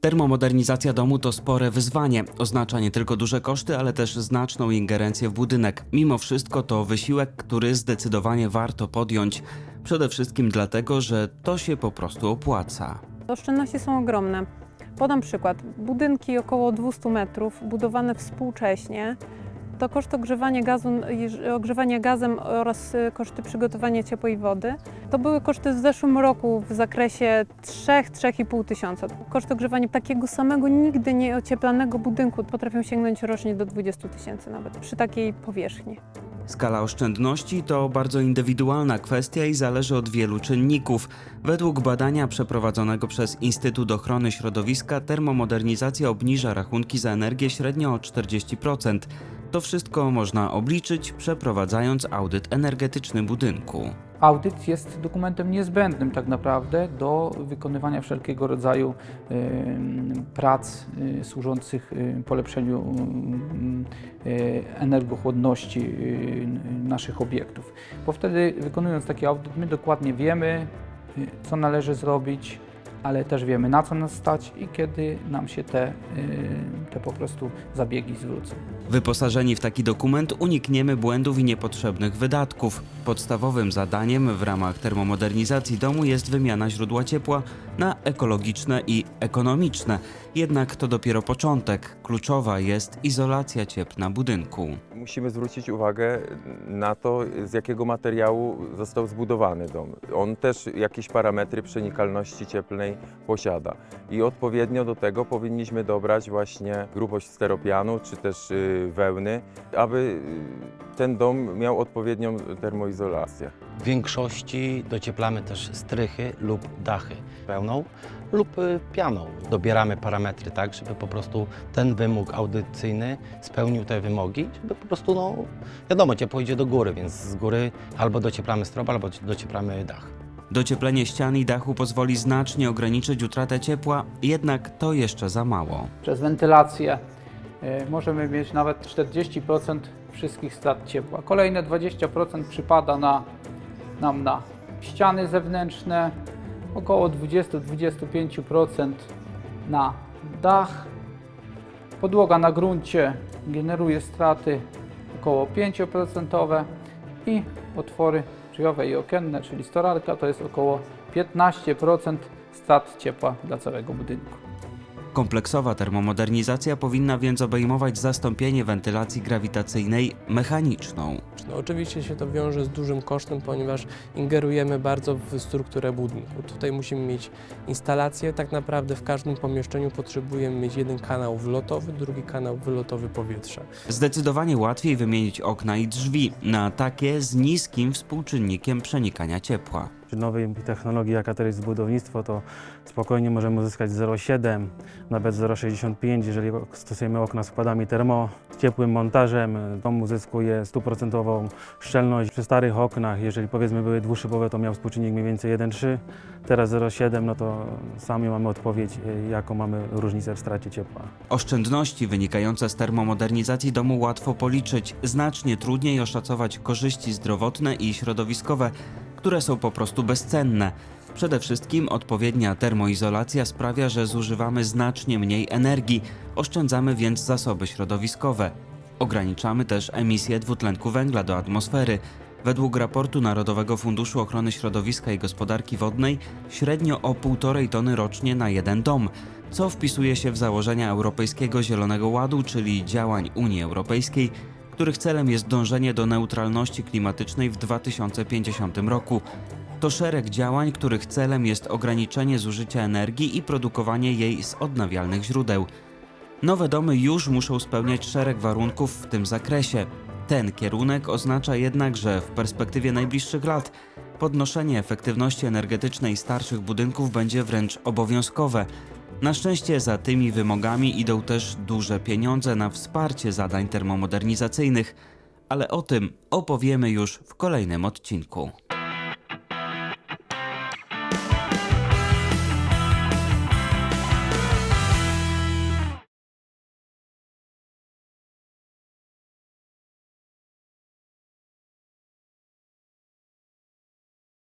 Termomodernizacja domu to spore wyzwanie. Oznacza nie tylko duże koszty, ale też znaczną ingerencję w budynek. Mimo wszystko to wysiłek, który zdecydowanie warto podjąć. Przede wszystkim dlatego, że to się po prostu opłaca. Oszczędności są ogromne. Podam przykład. Budynki około 200 metrów, budowane współcześnie, to koszt ogrzewania, gazu, ogrzewania gazem oraz y, koszty przygotowania ciepłej wody. To były koszty w zeszłym roku w zakresie 3-3,5 tysiąca. Koszt ogrzewania takiego samego nigdy nie ocieplanego budynku potrafią sięgnąć rocznie do 20 tysięcy nawet przy takiej powierzchni. Skala oszczędności to bardzo indywidualna kwestia i zależy od wielu czynników. Według badania przeprowadzonego przez Instytut Ochrony Środowiska termomodernizacja obniża rachunki za energię średnio o 40%. To wszystko można obliczyć przeprowadzając audyt energetyczny budynku. Audyt jest dokumentem niezbędnym tak naprawdę do wykonywania wszelkiego rodzaju prac y, służących y, polepszeniu y, energochłodności naszych obiektów. Bo wtedy wykonując taki audyt my dokładnie wiemy, co należy zrobić, ale też wiemy na co nas stać i kiedy nam się te, te po prostu zabiegi zwrócą. Wyposażeni w taki dokument unikniemy błędów i niepotrzebnych wydatków. Podstawowym zadaniem w ramach termomodernizacji domu jest wymiana źródła ciepła na ekologiczne i ekonomiczne. Jednak to dopiero początek. Kluczowa jest izolacja cieplna budynku. Musimy zwrócić uwagę na to, z jakiego materiału został zbudowany dom. On też jakieś parametry przenikalności cieplnej posiada i odpowiednio do tego powinniśmy dobrać właśnie grubość steropianu czy też y, wełny, aby y, ten dom miał odpowiednią termoizolację. W większości docieplamy też strychy lub dachy wełną lub y, pianą. Dobieramy parametry tak, żeby po prostu ten wymóg audycyjny spełnił te wymogi, żeby po prostu, no wiadomo, ciepło idzie do góry, więc z góry albo docieplamy strop, albo docieplamy dach. Docieplenie ścian i dachu pozwoli znacznie ograniczyć utratę ciepła, jednak to jeszcze za mało. Przez wentylację y, możemy mieć nawet 40% wszystkich strat ciepła. Kolejne 20% przypada na, nam na ściany zewnętrzne, około 20-25% na dach. Podłoga na gruncie generuje straty około 5% i otwory drzwiowe i okienne, czyli storarka, to jest około 15% strat ciepła dla całego budynku. Kompleksowa termomodernizacja powinna więc obejmować zastąpienie wentylacji grawitacyjnej mechaniczną. No, oczywiście się to wiąże z dużym kosztem, ponieważ ingerujemy bardzo w strukturę budynku. Tutaj musimy mieć instalację. Tak naprawdę w każdym pomieszczeniu potrzebujemy mieć jeden kanał wlotowy, drugi kanał wylotowy powietrza. Zdecydowanie łatwiej wymienić okna i drzwi na takie z niskim współczynnikiem przenikania ciepła. Przy nowej technologii, jaka teraz jest budownictwo, to spokojnie możemy uzyskać 0,7, nawet 0,65, jeżeli stosujemy okna z wkładami termo. Z ciepłym montażem dom uzyskuje stuprocentową szczelność. Przy starych oknach, jeżeli powiedzmy były dwuszybowe, to miał współczynnik mniej więcej 1,3, teraz 0,7, no to sami mamy odpowiedź, y, jaką mamy różnicę w stracie ciepła. Oszczędności wynikające z termomodernizacji domu łatwo policzyć, znacznie trudniej oszacować korzyści zdrowotne i środowiskowe, które są po prostu bezcenne. Przede wszystkim odpowiednia termoizolacja sprawia, że zużywamy znacznie mniej energii, oszczędzamy więc zasoby środowiskowe. Ograniczamy też emisję dwutlenku węgla do atmosfery. Według raportu Narodowego Funduszu Ochrony Środowiska i Gospodarki Wodnej średnio o 1,5 tony rocznie na jeden dom, co wpisuje się w założenia Europejskiego Zielonego Ładu, czyli działań Unii Europejskiej, których celem jest dążenie do neutralności klimatycznej w 2050 roku. To szereg działań, których celem jest ograniczenie zużycia energii i produkowanie jej z odnawialnych źródeł. Nowe domy już muszą spełniać szereg warunków w tym zakresie. Ten kierunek oznacza jednak, że w perspektywie najbliższych lat podnoszenie efektywności energetycznej starszych budynków będzie wręcz obowiązkowe. Na szczęście za tymi wymogami idą też duże pieniądze na wsparcie zadań termomodernizacyjnych, ale o tym opowiemy już w kolejnym odcinku.